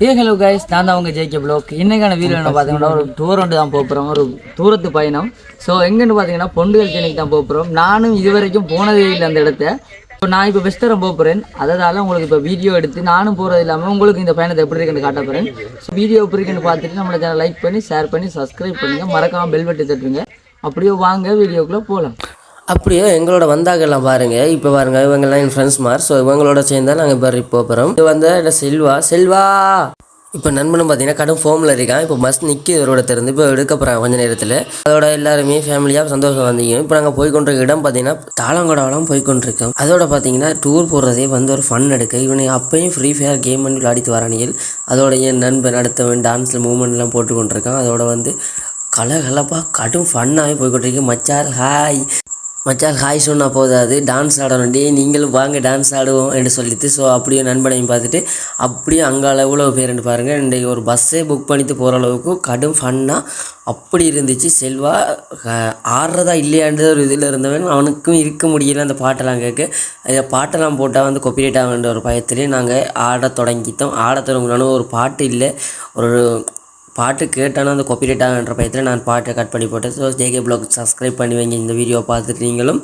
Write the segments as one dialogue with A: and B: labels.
A: ஏ hello guys நான் தான் உங்கள் ஜேகே ப்ளோக் இன்னைக்கான வீடியோ என்ன பார்த்தீங்கன்னா ஒரு டூர் ஒன்று தான் போகிறோம் ஒரு தூரத்து பயணம். ஸோ எங்கன்னு பார்த்தீங்கன்னா பொண்டுகள் சென்னைக்கு தான் போகிறோம் நானும் இது வரைக்கும் போனதே இல்லை அந்த இடத்த. இப்போ நான் இப்போ வெஸ்டரம் போகிறேன் அதனால் உங்களுக்கு இப்போ வீடியோ எடுத்து நானும் போகிறது இல்லாமல் உங்களுக்கு இந்த பயணத்தை எப்படி இருக்குன்னு காட்ட போகிறேன் ஸோ வீடியோ எப்படி இருக்குன்னு பார்த்துட்டு நம்மளை சேனல் லைக் பண்ணி ஷேர் பண்ணி சப்ஸ்கிரைப் பண்ணுங்கள் மறக்காமல் பெல் பட்டி தட்டுருங்க அப்படியே வாங்க வீடியோக்குள்ளே போகலாம்
B: அப்படியே எங்களோட வந்தாங்கெல்லாம் பாருங்க. இப்போ பாருங்க இவங்கெல்லாம் என் ஃப்ரெண்ட்ஸ் மார். ஸோ இவங்களோட சேர்ந்து தான் நாங்கள் இப்போ போகிறோம் இது வந்து செல்வா? செல்வா! இப்போ நண்பனும் பார்த்தீங்கன்னா கடும் ஃபோமில் இருக்கான். இப்போ பஸ் நிற்கி இவரோட திறந்து இப்போ எடுக்க போகிறாங்க கொஞ்ச நேரத்தில். அதோட எல்லாருமே ஃபேமிலியாக சந்தோஷம் வந்தீங்க. இப்போ நாங்கள் போய் கொண்டிருக்க இடம் பார்த்தீங்கன்னா தாளங்கோடாவெல்லாம் போய் கொண்டிருக்கோம். அதோட பார்த்தீங்கன்னா டூர் போடுறதே வந்து ஒரு ஃபன் எடுக்க. இவனை அப்பயும் ஃப்ரீ ஃபயர் கேம் பண்ணி விளையாடிட்டு வரானியல் அதோட என் நண்பன் அடுத்தவன் டான்ஸில் மூமெண்ட்லாம் போட்டு கொண்டிருக்கான். அதோட வந்து கலகலப்பாக கடும் ஃபன்னாகவே போய் மச்சார் ஹாய் மச்சான் ஹாய் சொன்னால் போதாது டான்ஸ் ஆடணும். டே நீங்களும் வாங்க டான்ஸ் ஆடுவோம் என்று சொல்லிட்டு ஸோ அப்படியே நண்பனையும் பார்த்துட்டு அப்படியே அங்கே எவ்வளோ பேருன்னு பாருங்கள் இன்றைக்கு ஒரு பஸ்ஸே புக் பண்ணிட்டு போகிற அளவுக்கு கடும் ஃபன்னாக அப்படி இருந்துச்சு. செல்வா ஆடுறதா இல்லையான்ற ஒரு இதில் இருந்தவன் அவனுக்கும் இருக்க முடியல அந்த பாட்டெல்லாம் கேட்க. அந்த பாட்டெல்லாம் போட்டால் வந்து கொப்பிரேட் ஆகுன்ற ஒரு பயத்திலே நாங்கள் ஆட தொடங்கிட்டோம். ஆட தொடங்கினாலும் ஒரு பாட்டு இல்லை ஒரு பாட்டு கேட்டாலும் அந்த காப்பிரைட் ஆகுன்ற பயத்தில் நான் பாட்டை கட் பண்ணி போட்டேன். ஸோ ஜேகே பிளாக் சப்ஸ்கிரைப் பண்ணி வைங்க. இந்த வீடியோ பார்த்துட்டு நீங்களும்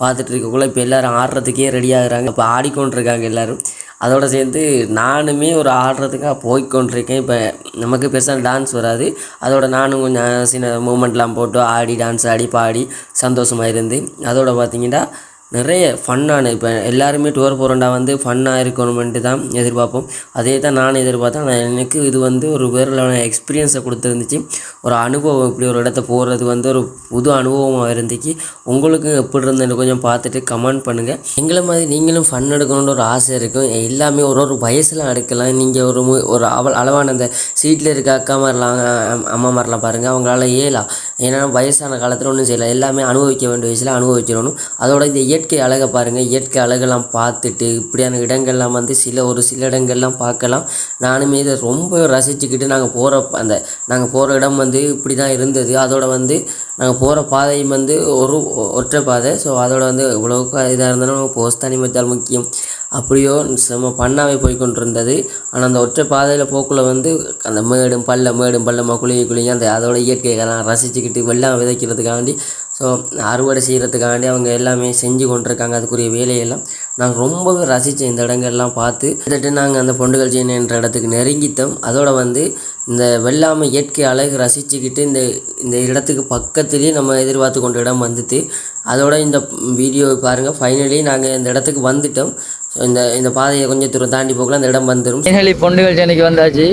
B: பார்த்துட்டு இருக்கக்குள்ள இப்போ எல்லாரும் ஆடுறதுக்கே ரெடி ஆகுறாங்க. இப்போ ஆடிக்கொண்டிருக்காங்க எல்லாரும். அதோடு சேர்ந்து நானுமே ஒரு ஆடுறதுக்காக போய்க்கொண்டிருக்கேன். இப்போ நமக்கு பெருசாக டான்ஸ் வராது. அதோட நானும் கொஞ்சம் சின்ன மூமெண்ட்லாம் போட்டு ஆடி டான்ஸ் ஆடி பாடி சந்தோஷமாக இருந்து அதோட பார்த்தீங்கன்னா நிறைய ஃபன்னான இப்போ எல்லாருமே டூர் போகிறோண்டா வந்து ஃபன்னாக இருக்கணுமென்ட்டு தான் எதிர்பார்ப்போம். அதே தான் நான் எதிர்பார்த்தேன். நான் எனக்கு இது வந்து ஒரு வேறு லெவலான எக்ஸ்பீரியன்ஸை கொடுத்துருந்துச்சு. ஒரு அனுபவம் இப்படி ஒரு இடத்த போகிறது வந்து ஒரு புது அனுபவமாக இருந்துச்சு. உங்களுக்கு எப்படி இருந்துன்னு கொஞ்சம் பார்த்துட்டு கமெண்ட் பண்ணுங்கள் எங்களை மாதிரி நீங்களும் ஃபன் எடுக்கணுன்ற ஒரு ஆசை இருக்கும் எல்லாமே ஒரு ஒரு வயசில் எடுக்கலாம். நீங்கள் ஒரு மு- ஒரு அவள் அளவான அந்த சீட்டில் இருக்க அக்கா மாதிரிலாம் அம்மா மாதிரிலாம் பாருங்கள் அவங்களால ஏலாம் ஏன்னா வயசான காலத்தில் ஒன்றும் செய்யலாம் எல்லாமே அனுபவிக்க வேண்டிய வயசில் அனுபவிச்சிடணும். அதோட இந்த இயற்கை அழகை பாருங்கள் இயற்கை அழகெல்லாம் பார்த்துட்டு இப்படியான இடங்கள்லாம் வந்து சில ஒரு சில இடங்கள்லாம் பார்க்கலாம். நானுமே இதை ரொம்ப ரசிச்சுக்கிட்டு நாங்கள் போகிற அந்த நாங்கள் போகிற இடம் வந்து இப்படி தான் இருந்தது. அதோட வந்து நாங்கள் போகிற பாதையும் வந்து ஒரு ஒற்றை பாதை. ஸோ அதோட வந்து இவ்வளோக்கு இதாக இருந்தாலும் போஸ்ட் தனி முக்கியம். அப்படியோ செம்ம பண்ணாவே போய் கொண்டிருந்தது ஆனால் அந்த ஒற்றை பாதையில் போக்குள்ள வந்து அந்த மேடும் பள்ள மேடும் பள்ளமாக குளிய குளிய அந்த அதோட இயற்கையெல்லாம் ரசிச்சுக்கிட்டு வெள்ளம் விதைக்கிறதுக்காண்டி ஸோ அறுவடை செய்கிறதுக்காண்டி அவங்க எல்லாமே செஞ்சு கொண்டிருக்காங்க. அதுக்குரிய வேலையெல்லாம் நாங்கள் ரொம்பவே ரசித்தேன் இந்த இடங்கள்லாம் பார்த்து கிட்டத்தட்ட நாங்கள் அந்த பொண்டுகள் செய்யணும் என்ற இடத்துக்கு நெருங்கிட்டோம். அதோட வந்து இந்த வெள்ளாமை இயற்கை அழகு ரசிச்சுக்கிட்டு இந்த இந்த இடத்துக்கு பக்கத்துலேயே நம்ம எதிர்பார்த்து கொண்ட இடம் வந்துட்டு அதோட இந்த வீடியோ பாருங்கள் ஃபைனலி நாங்கள் இந்த இடத்துக்கு வந்துட்டோம். ஸோ இந்த இந்த பாதையை கொஞ்சம் தூரம் தாண்டி போகலாம். அந்த இடம் வந்துடும்
A: பொண்டுகள் சென்னைக்கு வந்தாச்சு.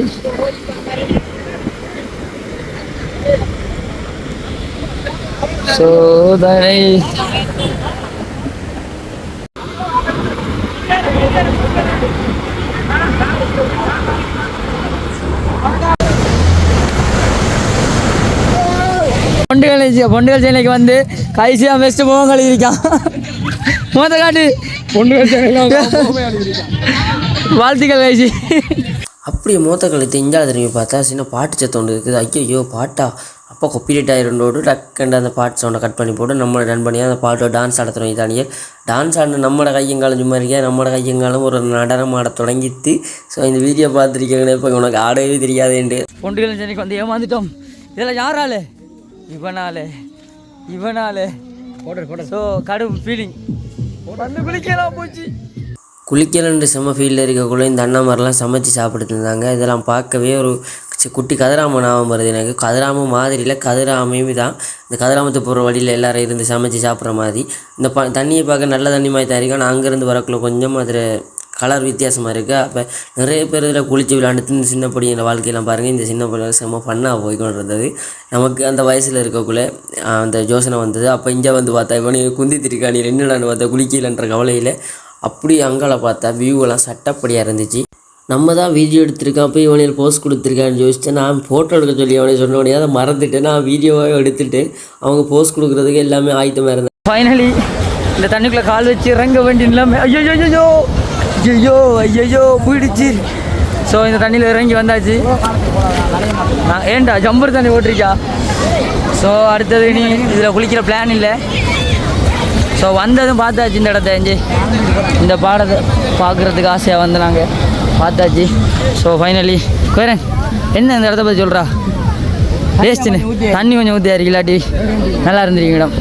A: சோதனை. பொண்டுகள் பொண்டுகள் சென்னைக்கு வந்து கைசியா பெஸ்ட் முகம் கழுவிருக்கான் மோத காட்டு. பொண்டுகள் வாழ்த்துக்கள் கைசி
B: அப்படியே மூத்த கழுத்து இஞ்சால திரும்பி பார்த்தா சின்ன பாட்டு சத்தம் ஒன்று இருக்குது. ஐயோ பாட்டா? அப்போ கொப்பிரைட் ஆயிருந்தோடு டக்குண்டு அந்த பாட்டு சவுண்டை கட் பண்ணி போட்டு நம்மளோட ரன் பண்ணி அந்த பாட்டோட டான்ஸ் ஆட தொடங்கிட்டானியே டான்ஸ் ஆடின நம்மளோட கையங்காலம் சும்மா இருக்கே நம்மளோட கையங்காலம் ஒரு நடனம் ஆட தொடங்கிட்டு. ஸோ இந்த வீடியோ பார்த்துருக்கீங்களே இப்போ உனக்கு ஆடவே தெரியாதுன்ட்டு
A: பொண்டுகள் சென்னைக்கு வந்து ஏமாந்துட்டோம். இதெல்லாம் யாரால? இவனால. இவனால. ஸோ கடும் ஃபீலிங் வந்து குளிக்கலாம் போச்சு.
B: குளிக்கலன்ற செம்ம ஃபீல்டில் இருக்கக்குள்ள இந்த அண்ணா மாதிரிலாம் சமைச்சு சாப்பிட்டுருந்தாங்க இருந்தாங்க இதெல்லாம் பார்க்கவே ஒரு குட்டி கதிராம ஞாபகம் வருது எனக்கு. கதிராம மாதிரியில் கதிராமையும் தான் இந்த கதிராமத்து போகிற வழியில் எல்லோரும் இருந்து சமைச்சு சாப்பிட்ற மாதிரி. இந்த ப தண்ணியை பார்க்க நல்ல தண்ணி மாதிரி தான் இருக்கு. ஆனால் அங்கேருந்து வரக்குள்ள கொஞ்சம் அதில் கலர் வித்தியாசமாக இருக்குது அப்போ நிறைய பேர் இதில் குளிச்சு விளையாண்டுட்டு இந்த சின்ன பொடியோட வாழ்க்கையெல்லாம் பாருங்கள் இந்த சின்ன பிள்ளைங்க செம்ம ஃபன்னாக போய் இருந்தது நமக்கு அந்த வயசில் இருக்கக்குள்ளே அந்த யோசனை வந்தது. அப்போ இங்கே வந்து பார்த்தா இவனி குந்தி திருக்காணி என்னடான்னு பார்த்தா குளிக்கலன்ற கவலையில் அப்படி அங்கால பார்த்தா வியூவெல்லாம் சட்டப்படியாக இருந்துச்சு. நம்ம தான் வீடியோ எடுத்திருக்கோம் போய் இவனையில் போஸ்ட் கொடுத்துருக்கான்னு யோசிச்சு நான் ஃபோட்டோ எடுக்க சொல்லி அவனை சொன்ன உடனே அதை மறந்துட்டேன் நான் வீடியோவாக எடுத்துட்டு அவங்க போஸ்ட் கொடுக்குறதுக்கு எல்லாமே ஆயத்தமாக இருந்தேன்.
A: ஃபைனலி இந்த தண்ணிக்குள்ளே கால் வச்சு இறங்க வேண்டிய நிலைமை. ஐயோ ஐயோ ஐயோ ஐயோ போயிடுச்சு. ஸோ இந்த தண்ணியில் இறங்கி வந்தாச்சு. நான் ஏன்டா ஜம்பர் தண்ணி ஓட்டிருக்கா ஸோ அடுத்தது நீ இதில் குளிக்கிற பிளான் இல்லை. ஸோ வந்ததும் பார்த்தாச்சு இந்த இடத்த எஞ்சி இந்த பாடத்தை பார்க்குறதுக்கு ஆசையாக வந்து நாங்கள் பார்த்தாச்சு. ஸோ ஃபைனலி குயரன் என்ன இந்த இடத்த பற்றி சொல்கிறா வேஸ்ட்டுன்னு. தண்ணி கொஞ்சம் ஊற்றியா இல்லாட்டி நல்லா இருந்திருக்கீங்க மேடம்.